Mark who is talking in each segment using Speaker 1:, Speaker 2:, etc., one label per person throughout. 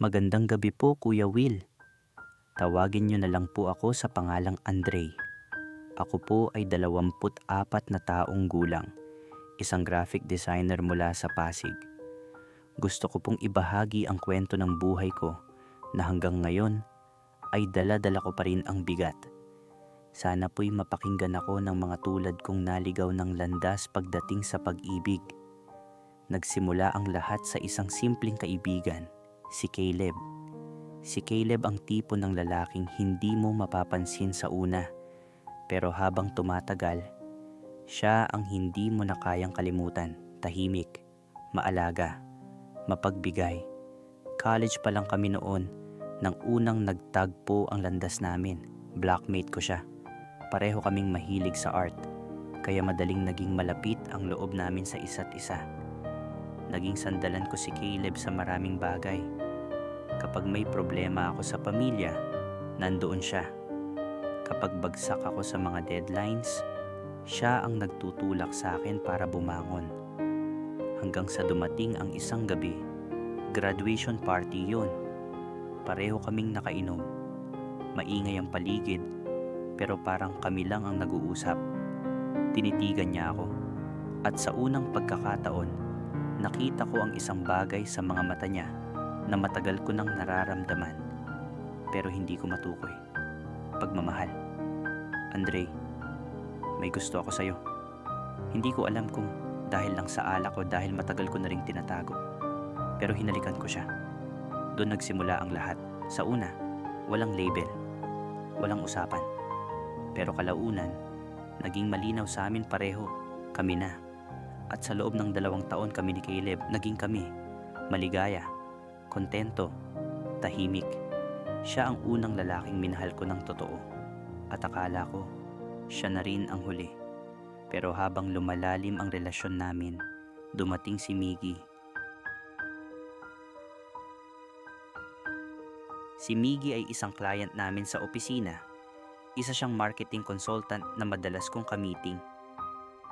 Speaker 1: Magandang gabi po, Kuya Will. Tawagin niyo na lang po ako sa pangalang Andre. Ako po ay 24 na taong gulang, isang graphic designer mula sa Pasig. Gusto ko pong ibahagi ang kwento ng buhay ko na hanggang ngayon ay dala-dala ko pa rin ang bigat. Sana po'y mapakinggan ako ng mga tulad kong naligaw ng landas pagdating sa pag-ibig. Nagsimula ang lahat sa isang simpleng kaibigan, si Caleb. Si Caleb ang tipo ng lalaking hindi mo mapapansin sa una, pero habang tumatagal, siya ang hindi mo na kayang kalimutan, tahimik, maalaga, mapagbigay. College pa lang kami noon nang unang nagtagpo ang landas namin. Blackmate ko siya. Pareho kaming mahilig sa art, kaya madaling naging malapit ang loob namin sa isa't isa. Naging sandalan ko si Caleb sa maraming bagay. Kapag may problema ako sa pamilya, nandoon siya. Kapag bagsak ako sa mga deadlines, siya ang nagtutulak sa akin para bumangon. Hanggang sa dumating ang isang gabi, graduation party yun. Pareho kaming nakainom. Maingay ang paligid, pero parang kami lang ang nag-uusap. Tinitigan niya ako. At sa unang pagkakataon, nakita ko ang isang bagay sa mga mata niya na matagal ko nang nararamdaman pero hindi ko matukoy. Pagmamahal. Andre, may gusto ako sa'yo. Hindi ko alam kung dahil lang sa alak o dahil matagal ko na ring tinatago. Pero hinalikan ko siya. Doon nagsimula ang lahat. Sa una, walang label. Walang usapan. Pero kalaunan, naging malinaw sa amin pareho. Kami na. At sa loob ng dalawang taon kami ni Caleb, naging kami. Maligaya, kontento, tahimik. Siya ang unang lalaking minahal ko ng totoo. At akala ko, siya na rin ang huli. Pero habang lumalalim ang relasyon namin, dumating si Miggy. Si Miggy ay isang client namin sa opisina. Isa siyang marketing consultant na madalas kong kamiting.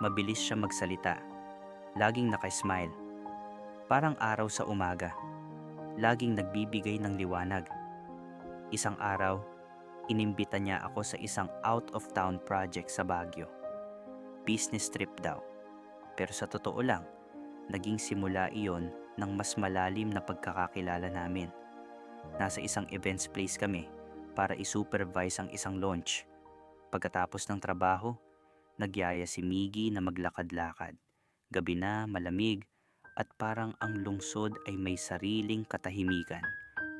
Speaker 1: Mabilis siya magsalita. Laging nakasmile. Parang araw sa umaga. Laging nagbibigay ng liwanag. Isang araw, inimbita niya ako sa isang out-of-town project sa Baguio. Business trip daw. Pero sa totoo lang, naging simula iyon ng mas malalim na pagkakakilala namin. Nasa isang events place kami para isupervise ang isang launch. Pagkatapos ng trabaho, nagyaya si Miggy na maglakad-lakad. Gabi na, malamig, at parang ang lungsod ay may sariling katahimikan.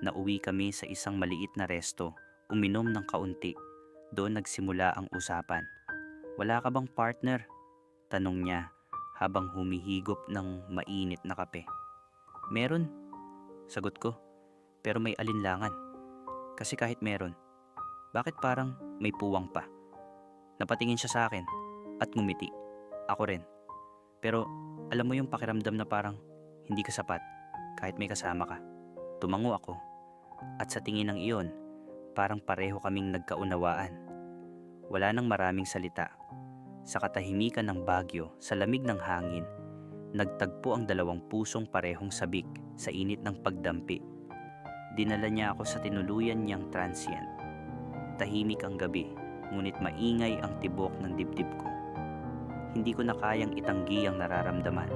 Speaker 1: Nauwi kami sa isang maliit na resto, uminom ng kaunti. Doon nagsimula ang usapan. Wala ka bang partner? Tanong niya habang humihigop ng mainit na kape. Meron, sagot ko. Pero may alinlangan. Kasi kahit meron, bakit parang may puwang pa? Napatingin siya sa akin at ngumiti. Ako rin. Pero alam mo yung pakiramdam na parang hindi ka sapat kahit may kasama ka. Tumango ako. At sa tingin ng iyon, parang pareho kaming nagkaunawaan. Wala nang maraming salita. Sa katahimikan ng bagyo, sa lamig ng hangin, nagtagpo ang dalawang pusong parehong sabik sa init ng pagdampi. Dinala niya ako sa tinuluyan niyang transient. Tahimik ang gabi, ngunit maingay ang tibok ng dibdib ko. Hindi ko na kayang itanggi ang nararamdaman.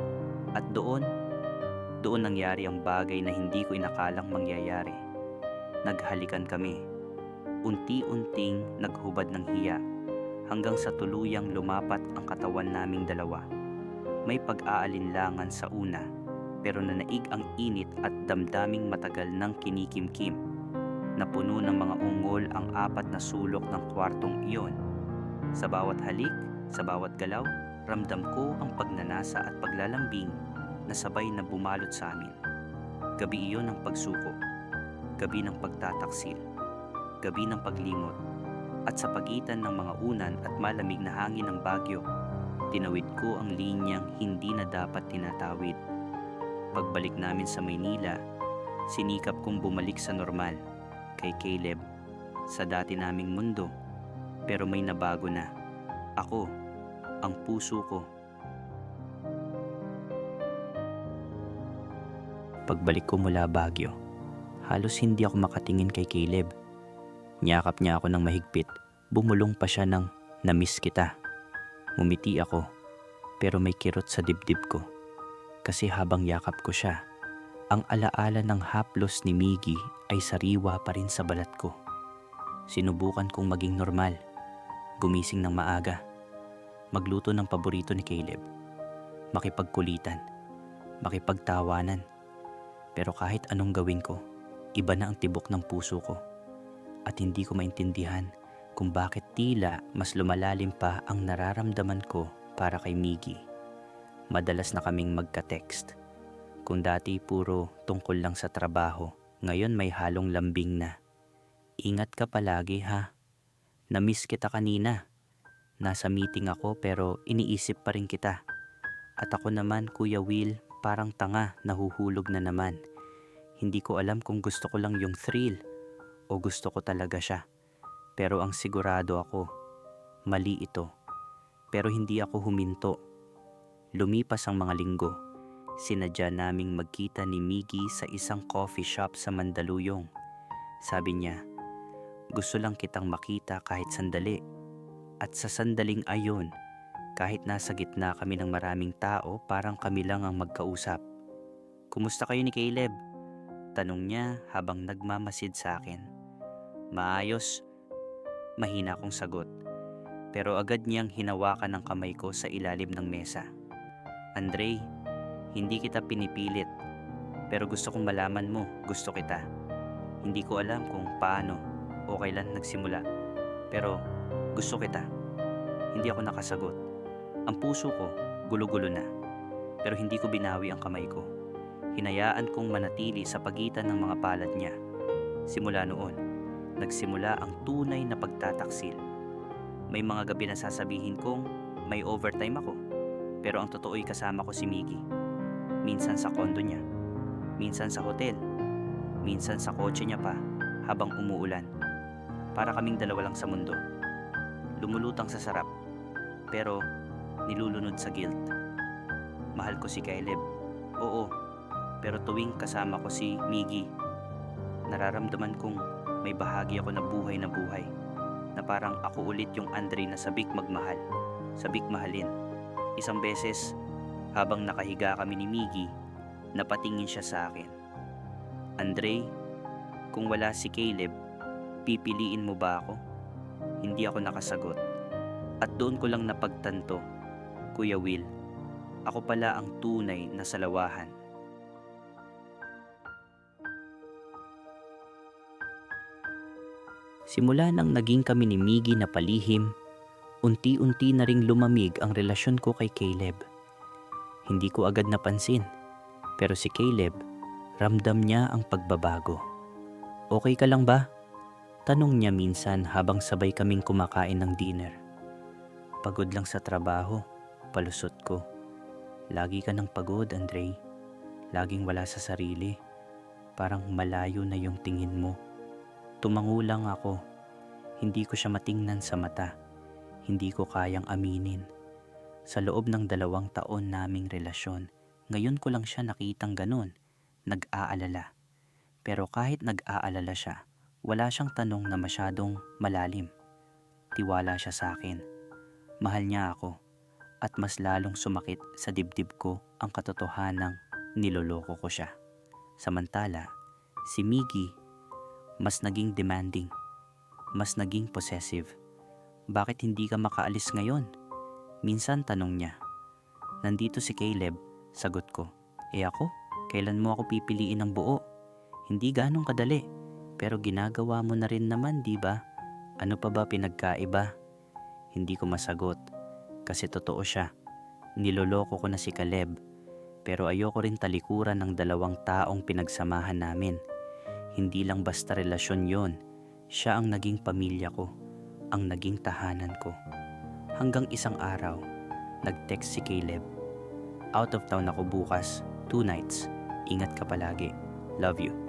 Speaker 1: At doon, doon nangyari ang bagay na hindi ko inakalang mangyayari. Naghalikan kami. Unti-unting naghubad ng hiya hanggang sa tuluyang lumapat ang katawan naming dalawa. May pag-aalinlangan sa una pero nanaig ang init at damdaming matagal ng kinikimkim. Napuno ng mga ungol ang apat na sulok ng kwartong iyon. Sa bawat halik, sa bawat galaw, ramdam ko ang pagnanasa at paglalambing na sabay na bumalot sa amin. Gabi iyon ng pagsuko, gabi ng pagtataksil, gabi ng paglimot, at sa pagitan ng mga unan at malamig na hangin ng bagyo, tinawid ko ang linyang hindi na dapat tinatawid. Pagbalik namin sa Maynila, sinikap kong bumalik sa normal kay Caleb sa dati naming mundo. Pero may nabago na. Ako, ang puso ko. Pagbalik ko mula Baguio, Halos hindi ako makatingin kay Caleb. Niyakap niya ako ng mahigpit. Bumulong pa siya ng namiss kita. Ngumiti ako, pero may kirot sa dibdib ko. Kasi habang yakap ko siya, ang alaala ng haplos ni Miggy ay sariwa pa rin sa balat ko. Sinubukan kong maging normal. Gumising ng maaga. Magluto ng paborito ni Caleb. Makipagkulitan. Makipagtawanan. Pero kahit anong gawin ko, iba na ang tibok ng puso ko. At hindi ko maintindihan kung bakit tila mas lumalalim pa ang nararamdaman ko para kay Miggy. Madalas na kaming magka-text. Kung dati puro tungkol lang sa trabaho, ngayon may halong lambing na. Ingat ka palagi ha. Namiss kita kanina. Nasa meeting ako pero iniisip pa rin kita. At ako naman, Kuya Will, parang tanga, nahuhulog na naman. Hindi ko alam kung gusto ko lang yung thrill o gusto ko talaga siya. Pero ang sigurado ako, mali ito. Pero hindi ako huminto. Lumipas ang mga linggo. Sinadya naming magkita ni Miggy sa isang coffee shop sa Mandaluyong. Sabi niya, gusto lang kitang makita kahit sandali. At sa sandaling ayon, kahit nasa gitna kami ng maraming tao, parang kami lang ang magkausap. Kumusta kayo ni Caleb? Tanong niya habang nagmamasid sa akin. Maayos. Mahina akong sagot. Pero agad niyang hinawakan ang kamay ko sa ilalim ng mesa. Andre, hindi kita pinipilit. Pero gusto kong malaman mo, gusto kita. Hindi ko alam kung paano o kailan nagsimula. Pero gusto kita. Hindi ako nakasagot. Ang puso ko, gulo-gulo na. Pero hindi ko binawi ang kamay ko. Hinayaan kong manatili sa pagitan ng mga palad niya. Simula noon, nagsimula ang tunay na pagtataksil. May mga gabi na sasabihin kong may overtime ako. Pero ang totoo'y kasama ko si Miggy. Minsan sa kondo niya. Minsan sa hotel. Minsan sa kotse niya pa habang umuulan. Para kaming dalawa lang sa mundo. Lumulutang sa sarap. Pero nilulunod sa guilt. Mahal ko si Caleb. Oo, pero tuwing kasama ko si Miggy, nararamdaman kong may bahagi ako na buhay na buhay. Na parang ako ulit yung Andre na sabik magmahal, sabik mahalin. Isang beses, habang nakahiga kami ni Miggy, napatingin siya sa akin. Andre, kung wala si Caleb, pipiliin mo ba ako? Hindi ako nakasagot. At doon ko lang napagtanto, Kuya Will, ako pala ang tunay na salawahan. Simula nang naging kami ni Miggy na palihim, unti-unti na ring lumamig ang relasyon ko kay Caleb. Hindi ko agad napansin, pero si Caleb, ramdam niya ang pagbabago. Okay ka lang ba? Tanong niya minsan habang sabay kaming kumakain ng dinner. Pagod lang sa trabaho, palusot ko. Lagi ka ng pagod, Andre. Laging wala sa sarili. Parang malayo na yung tingin mo. Tumango lang ako. Hindi ko siya matingnan sa mata. Hindi ko kayang aminin. Sa loob ng dalawang taon naming relasyon, ngayon ko lang siya nakitang ganun. Nag-aalala. Pero kahit nag-aalala siya, wala siyang tanong na masyadong malalim. Tiwala siya sa akin. Mahal niya ako. At mas lalong sumakit sa dibdib ko ang katotohanang niloloko ko siya. Samantala, si Miggy mas naging demanding, mas naging possessive. Bakit hindi ka makaalis ngayon? Minsan tanong niya. Nandito si Caleb, sagot ko. Eh ako, kailan mo ako pipiliin ng buo? Hindi ganong kadali, pero ginagawa mo na rin naman, di ba? Ano pa ba pinagkaiba? Hindi ko masagot, kasi totoo siya. Niloloko ko na si Caleb, pero ayoko rin talikuran ng dalawang taong pinagsamahan namin. Hindi lang basta relasyon yon. Siya ang naging pamilya ko, ang naging tahanan ko. Hanggang isang araw, nag-text si Caleb. Out of town ako bukas, two nights. Ingat ka palagi. Love you.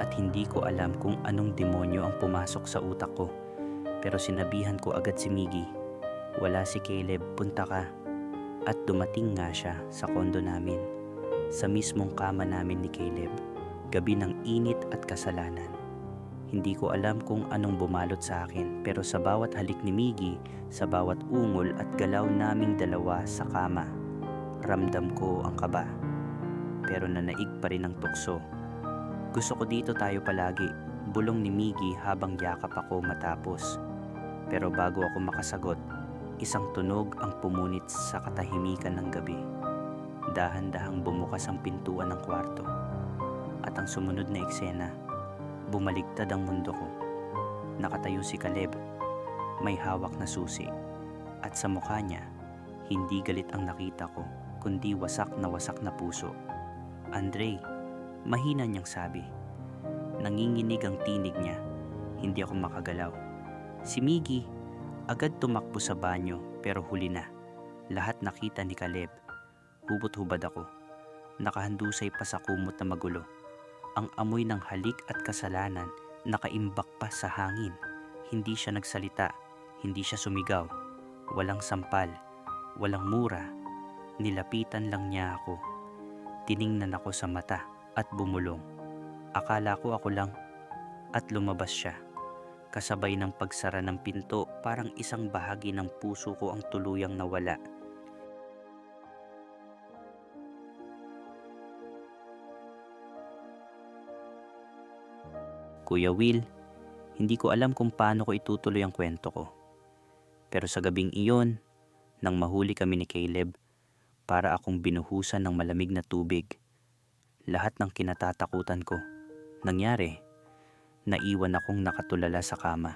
Speaker 1: At hindi ko alam kung anong demonyo ang pumasok sa utak ko. Pero sinabihan ko agad si Miggy. Wala si Caleb, punta ka. At dumating nga siya sa kondo namin. Sa mismong kama namin ni Caleb Gabi ng init at kasalanan. Hindi ko alam kung anong bumalot sa akin pero sa bawat halik ni Miggy, sa bawat ungol at galaw naming dalawa sa kama, ramdam ko ang kaba. Pero nanaig pa rin ang tukso. Gusto ko dito tayo palagi, bulong ni Miggy habang yakap ako matapos. Pero bago ako makasagot, isang tunog ang pumunit sa katahimikan ng gabi. Dahan-dahang bumukas ang pintuan ng kwarto. At ang sumunod na eksena, bumaligtad ang mundo ko. Nakatayo si Caleb, may hawak na susi. At sa mukha niya, hindi galit ang nakita ko, kundi wasak na wasak na puso. Andre, mahina niyang sabi. Nanginginig ang tinig niya, hindi ako makagalaw. Si Miggy, agad tumakbo sa banyo pero huli na. Lahat nakita ni Caleb. Hubot-hubad ako. Nakahandusay pa sa kumot na magulo. Ang amoy ng halik at kasalanan nakaimbak pa sa hangin. Hindi siya nagsalita, hindi siya sumigaw. Walang sampal, walang mura. Nilapitan lang niya ako. Tiningnan ako sa mata at bumulong. Akala ko ako lang at lumabas siya. Kasabay ng pagsara ng pinto, parang isang bahagi ng puso ko ang tuluyang nawala. Kuya Will, hindi ko alam kung paano ko itutuloy ang kwento ko. Pero sa gabing iyon, nang mahuli kami ni Caleb, para akong binuhusan ng malamig na tubig. Lahat ng kinatatakutan ko, nangyari, naiwan akong nakatulala sa kama.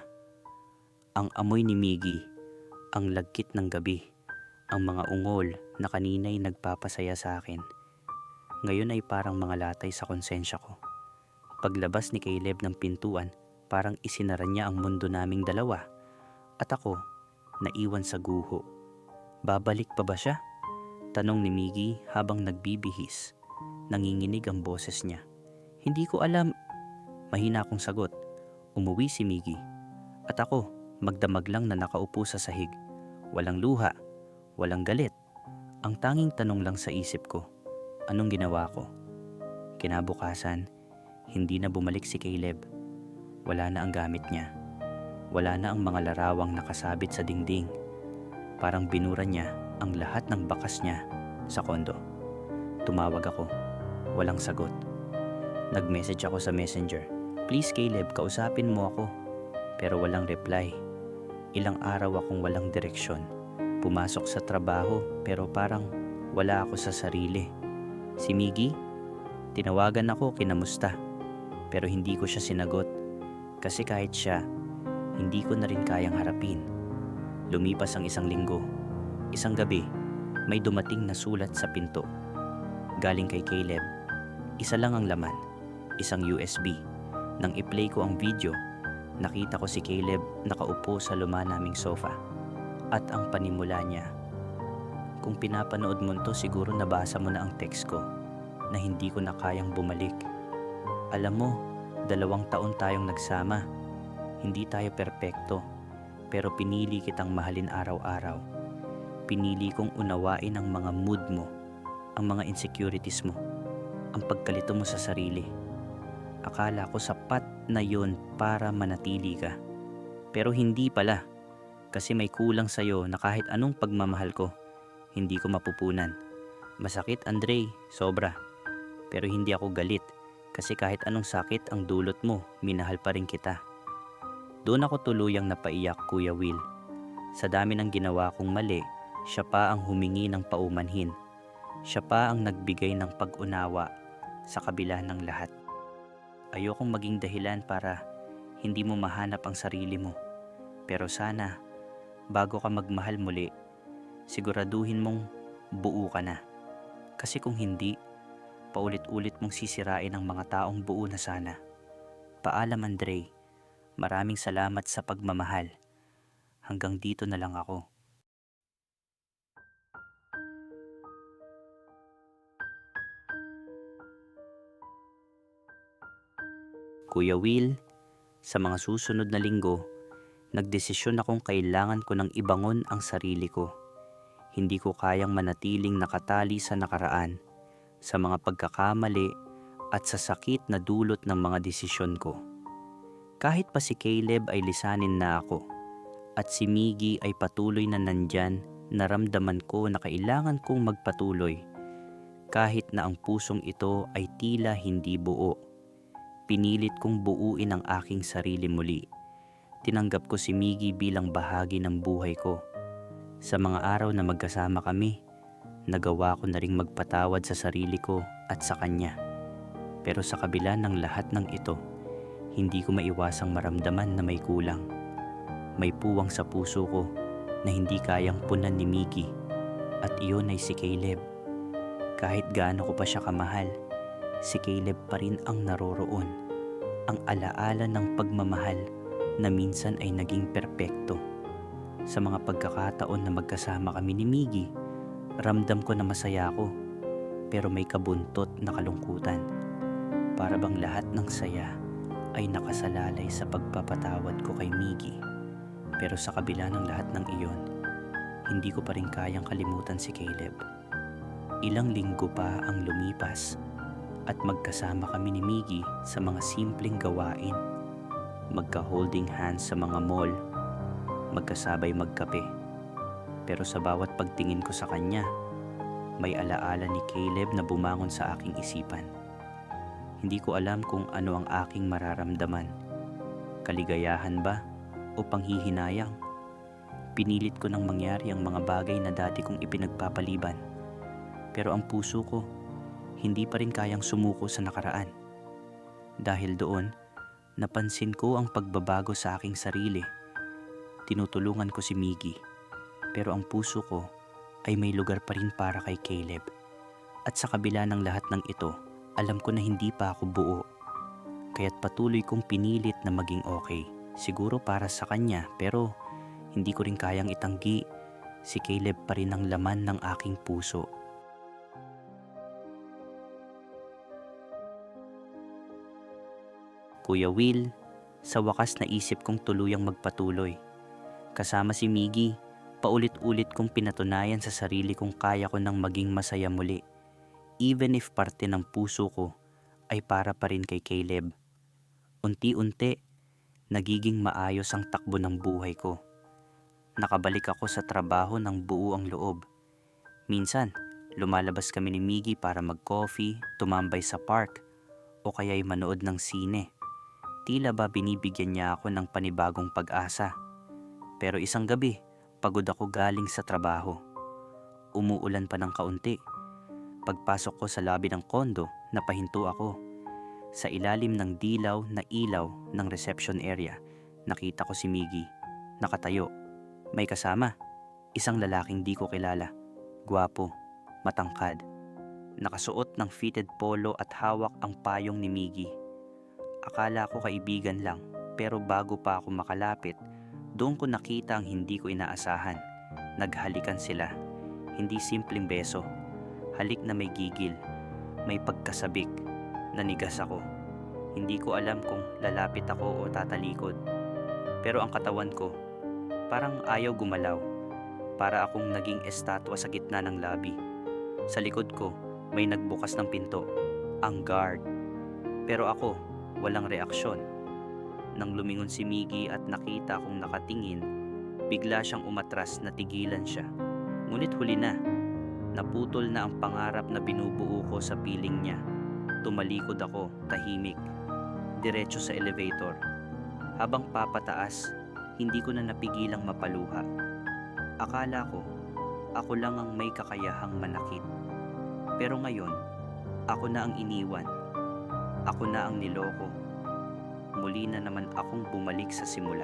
Speaker 1: Ang amoy ni Miggy, ang lagkit ng gabi, ang mga ungol na kanina'y nagpapasaya sa akin. Ngayon ay parang mga latay sa konsensya ko. Paglabas ni Caleb ng pintuan, parang isinara niya ang mundo naming dalawa. At ako, naiwan sa guho. Babalik pa ba siya? Tanong ni Miggy habang nagbibihis. Nanginginig ang boses niya. Hindi ko alam. Mahina akong sagot. Umuwi si Miggy. At ako, magdamag lang na nakaupo sa sahig. Walang luha, walang galit. Ang tanging tanong lang sa isip ko, anong ginawa ko? Kinabukasan, hindi na bumalik si Caleb. Wala na ang gamit niya. Wala na ang mga larawang nakasabit sa dingding. Parang binura niya ang lahat ng bakas niya sa kondo. Tumawag ako. Walang sagot. Nag-message ako sa messenger. Please Caleb, kausapin mo ako. Pero walang reply. Ilang araw akong walang direksyon. Pumasok sa trabaho pero parang wala ako sa sarili. Si Miggy, tinawagan ako kinamusta. Pero hindi ko siya sinagot. Kasi kahit siya, hindi ko na rin kayang harapin. Lumipas ang isang linggo. Isang gabi, may dumating na sulat sa pinto. Galing kay Caleb. Isa lang ang laman, isang USB. Nang i-play ko ang video, nakita ko si Caleb nakaupo sa luma naming sofa. At ang panimula niya. Kung pinapanood mo to siguro nabasa mo na ang text ko na hindi ko na kayang bumalik. Alam mo, dalawang taon tayong nagsama. Hindi tayo perpekto, pero pinili kitang mahalin araw-araw. Pinili kong unawain ang mga mood mo, ang mga insecurities mo, ang pagkalito mo sa sarili. Akala ko sapat na yon para manatili ka. Pero hindi pala, kasi may kulang sa'yo na kahit anong pagmamahal ko, hindi ko mapupunan. Masakit Andre, sobra. Pero hindi ako galit kasi kahit anong sakit ang dulot mo, minahal pa rin kita. Doon ako tuluyang napaiyak Kuya Will. Sa dami ng ginawa kong mali, siya pa ang humingi ng paumanhin. Siya pa ang nagbigay ng pag-unawa sa kabila ng lahat. Ayokong maging dahilan para hindi mo mahanap ang sarili mo. Pero sana, bago ka magmahal muli, siguraduhin mong buo ka na. Kasi kung hindi, paulit-ulit mong sisirain ang mga taong buo na sana. Paalam Andre, maraming salamat sa pagmamahal. Hanggang dito na lang ako. Kuya Will, sa mga susunod na linggo, nagdesisyon akong kailangan ko ng ibangon ang sarili ko. Hindi ko kayang manatiling nakatali sa nakaraan, sa mga pagkakamali at sa sakit na dulot ng mga desisyon ko. Kahit pa si Caleb ay lisanin na ako at si Miggy ay patuloy na nandyan, naramdaman ko na kailangan kong magpatuloy kahit na ang pusong ito ay tila hindi buo. Pinilit kong buuin ang aking sarili muli. Tinanggap ko si Miggy bilang bahagi ng buhay ko. Sa mga araw na magkasama kami, nagawa ko na ring magpatawad sa sarili ko at sa kanya. Pero sa kabila ng lahat ng ito, hindi ko maiwasang maramdaman na may kulang. May puwang sa puso ko na hindi kayang punan ni Miggy at iyon ay si Caleb. Kahit gaano ko pa siya kamahal, si Caleb pa rin ang naroroon. Ang alaala ng pagmamahal na minsan ay naging perpekto. Sa mga pagkakataon na magkasama kami ni Miggy, ramdam ko na masaya ako, pero may kabuntot na kalungkutan. Para bang lahat ng saya ay nakasalalay sa pagpapatawad ko kay Miggy. Pero sa kabila ng lahat ng iyon, hindi ko pa rin kayang kalimutan si Caleb. Ilang linggo pa ang lumipas at magkasama kami ni Miggy sa mga simpleng gawain. Magka-holding hands sa mga mall, magkasabay magkape. Pero sa bawat pagtingin ko sa kanya, may alaala ni Caleb na bumangon sa aking isipan. Hindi ko alam kung ano ang aking mararamdaman. Kaligayahan ba o panghihinayang? Pinilit ko nang mangyari ang mga bagay na dati kong ipinagpapaliban. Pero ang puso ko, hindi pa rin kayang sumuko sa nakaraan. Dahil doon, napansin ko ang pagbabago sa aking sarili. Tinutulungan ko si Miggy, pero ang puso ko ay may lugar pa rin para kay Caleb. At sa kabila ng lahat ng ito, alam ko na hindi pa ako buo. Kaya't patuloy kong pinilit na maging okay. Siguro para sa kanya, pero hindi ko rin kayang itanggi. Si Caleb pa rin ang laman ng aking puso. Kuya Will, sa wakas naisip kong tuluyang magpatuloy. Kasama si Miggy, paulit-ulit kong pinatunayan sa sarili kong kaya ko nang maging masaya muli. Even if parte ng puso ko ay para pa rin kay Caleb. Unti-unti, nagiging maayos ang takbo ng buhay ko. Nakabalik ako sa trabaho ng buo ang loob. Minsan, lumalabas kami ni Miggy para mag-coffee, tumambay sa park, o kaya'y manood ng sine. Tila ba binibigyan niya ako ng panibagong pag-asa. Pero isang gabi, pagod ako galing sa trabaho. Umuulan pa ng kaunti. Pagpasok ko sa lobby ng kondo, napahinto ako. Sa ilalim ng dilaw na ilaw ng reception area, nakita ko si Miggy. Nakatayo. May kasama. Isang lalaking di ko kilala. Gwapo. Matangkad. Nakasuot ng fitted polo at hawak ang payong ni Miggy. Akala ko kaibigan lang, pero bago pa ako makalapit, doon ko nakita ang hindi ko inaasahan. Naghalikan sila. Hindi simpleng beso. Halik na may gigil. May pagkasabik. Nanigas ako. Hindi ko alam kung lalapit ako o tatalikod. Pero ang katawan ko, parang ayaw gumalaw. Para akong naging estatwa sa gitna ng labi. Sa likod ko, may nagbukas ng pinto. Ang guard. Pero ako, walang reaksyon. Nang lumingon si Miggy at nakita kong nakatingin, bigla siyang umatras na tigilan siya. Ngunit huli na. Naputol na ang pangarap na binubuo ko sa piling niya. Tumalikod ako, tahimik. Diretso sa elevator. Habang papataas, hindi ko na napigilang mapaluha. Akala ko, ako lang ang may kakayahang manakit. Pero ngayon, ako na ang iniwan. Ako na ang niloko. Muli na naman akong bumalik sa simula.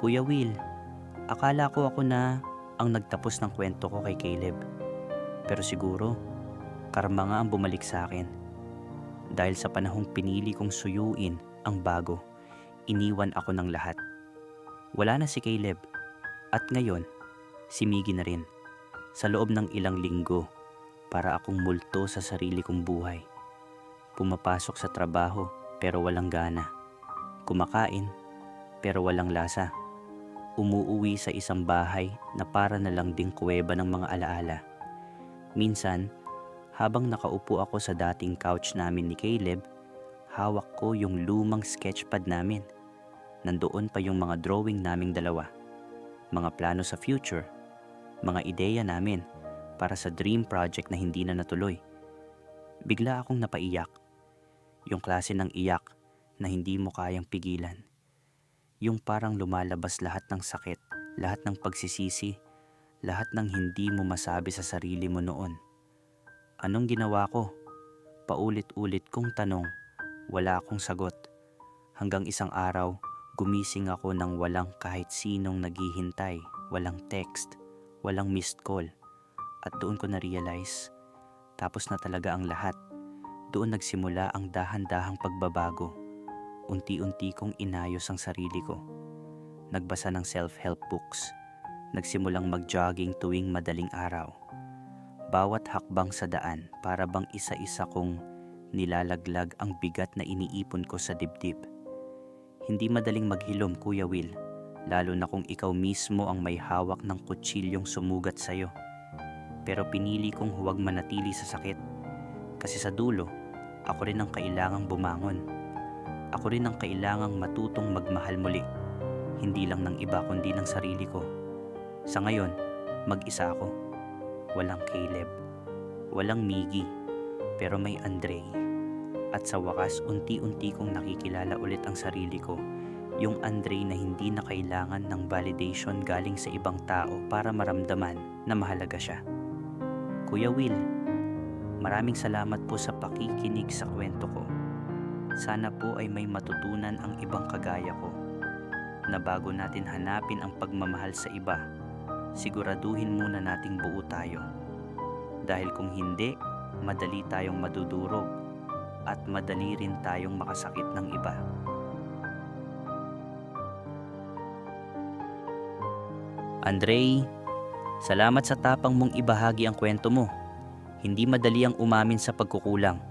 Speaker 1: Kuya Will, akala ko ako na ang nagtapos ng kwento ko kay Caleb. Pero siguro, karma nga ang bumalik sa akin. Dahil sa panahong pinili kong suyuin ang bago, iniwan ako ng lahat. Wala na si Caleb. At ngayon, si Miggy na rin. Sa loob ng ilang linggo, para akong multo sa sarili kong buhay. Pumapasok sa trabaho pero walang gana. Kumakain pero walang lasa. umuuwi sa isang bahay na para na lang ding kuweba ng mga alaala. Minsan, habang nakaupo ako sa dating couch namin ni Caleb, hawak ko yung lumang sketchpad namin. Nandoon pa yung mga drawing naming dalawa. Mga plano sa future, mga ideya namin para sa dream project na hindi na natuloy. Bigla akong napaiyak. Yung klase ng iyak na hindi mo kayang pigilan. Yung parang lumalabas lahat ng sakit, lahat ng pagsisisi, lahat ng hindi mo masabi sa sarili mo noon. Anong ginawa ko? Paulit-ulit kong tanong, wala akong sagot. Hanggang isang araw, gumising ako ng walang kahit sinong naghihintay, walang text, walang missed call. At doon ko na-realize, tapos na talaga ang lahat. Doon nagsimula ang dahan-dahang pagbabago. Unti-unti kong inayos ang sarili ko. Nagbasa ng self-help books. Nagsimulang mag-jogging tuwing madaling araw. Bawat hakbang sa daan para bang isa-isa kong nilalaglag ang bigat na iniipon ko sa dibdib. Hindi madaling maghilom, Kuya Will, lalo na kung ikaw mismo ang may hawak ng kutsilyong sumugat sa'yo. Pero pinili kong huwag manatili sa sakit. Kasi sa dulo, ako rin ang kailangang bumangon. Ako rin ang kailangang matutong magmahal muli. Hindi lang ng iba kundi ng sarili ko. Sa ngayon, mag-isa ako. Walang Caleb. Walang Miggy. Pero may Andre. At sa wakas, unti-unti kong nakikilala ulit ang sarili ko. Yung Andre na hindi na kailangan ng validation galing sa ibang tao para maramdaman na mahalaga siya. Kuya Will, maraming salamat po sa pakikinig sa kwento ko. Sana po ay may matutunan ang ibang kagaya ko na bago natin hanapin ang pagmamahal sa iba, siguraduhin muna nating buo tayo. Dahil kung hindi, madali tayong madudurog at madali rin tayong makasakit ng iba. Andre, salamat sa tapang mong ibahagi ang kwento mo. Hindi madali ang umamin sa pagkukulang,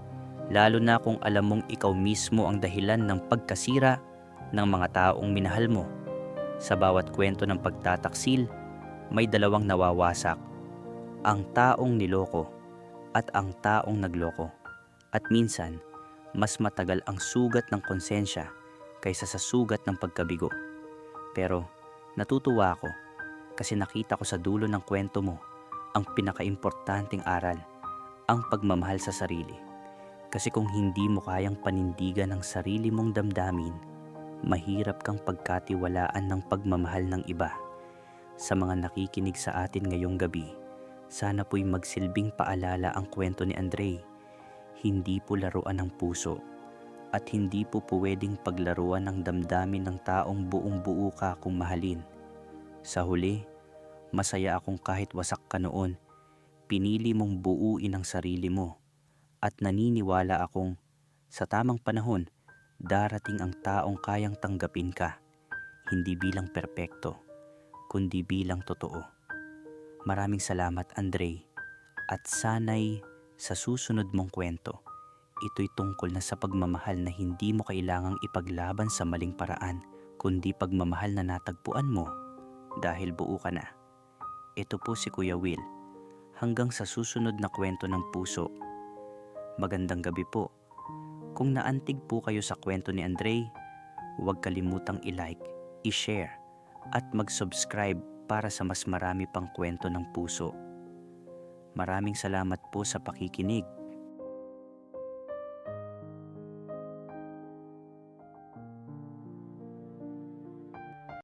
Speaker 1: lalo na kung alam mong ikaw mismo ang dahilan ng pagkasira ng mga taong minahal mo. Sa bawat kwento ng pagtataksil, may dalawang nawawasak. Ang taong niloko at ang taong nagloko. At minsan, mas matagal ang sugat ng konsensya kaysa sa sugat ng pagkabigo. Pero natutuwa ako kasi nakita ko sa dulo ng kwento mo ang pinakaimportanteng aral, ang pagmamahal sa sarili. Kasi kung hindi mo kayang panindigan ang sarili mong damdamin, mahirap kang pagkatiwalaan ng pagmamahal ng iba. Sa mga nakikinig sa atin ngayong gabi, sana po'y magsilbing paalala ang kwento ni Andre. Hindi po laruan ng puso at hindi po pwedeng paglaruan ng damdamin ng taong buong buo ka kung mahalin. Sa huli, masaya akong kahit wasak ka noon, pinili mong buuin ang sarili mo at naniniwala akong sa tamang panahon, darating ang taong kayang tanggapin ka, hindi bilang perpekto, kundi bilang totoo. Maraming salamat Andre at sanay sa susunod mong kwento, ito'y tungkol na sa pagmamahal na hindi mo kailangang ipaglaban sa maling paraan, kundi pagmamahal na natagpuan mo dahil buo ka na. Ito po si Kuya Will. Hanggang sa susunod na kwento ng puso. Magandang gabi po. Kung naantig po kayo sa kwento ni Andre, huwag kalimutang i-like, i-share, at mag-subscribe para sa mas marami pang kwento ng puso. Maraming salamat po sa pakikinig.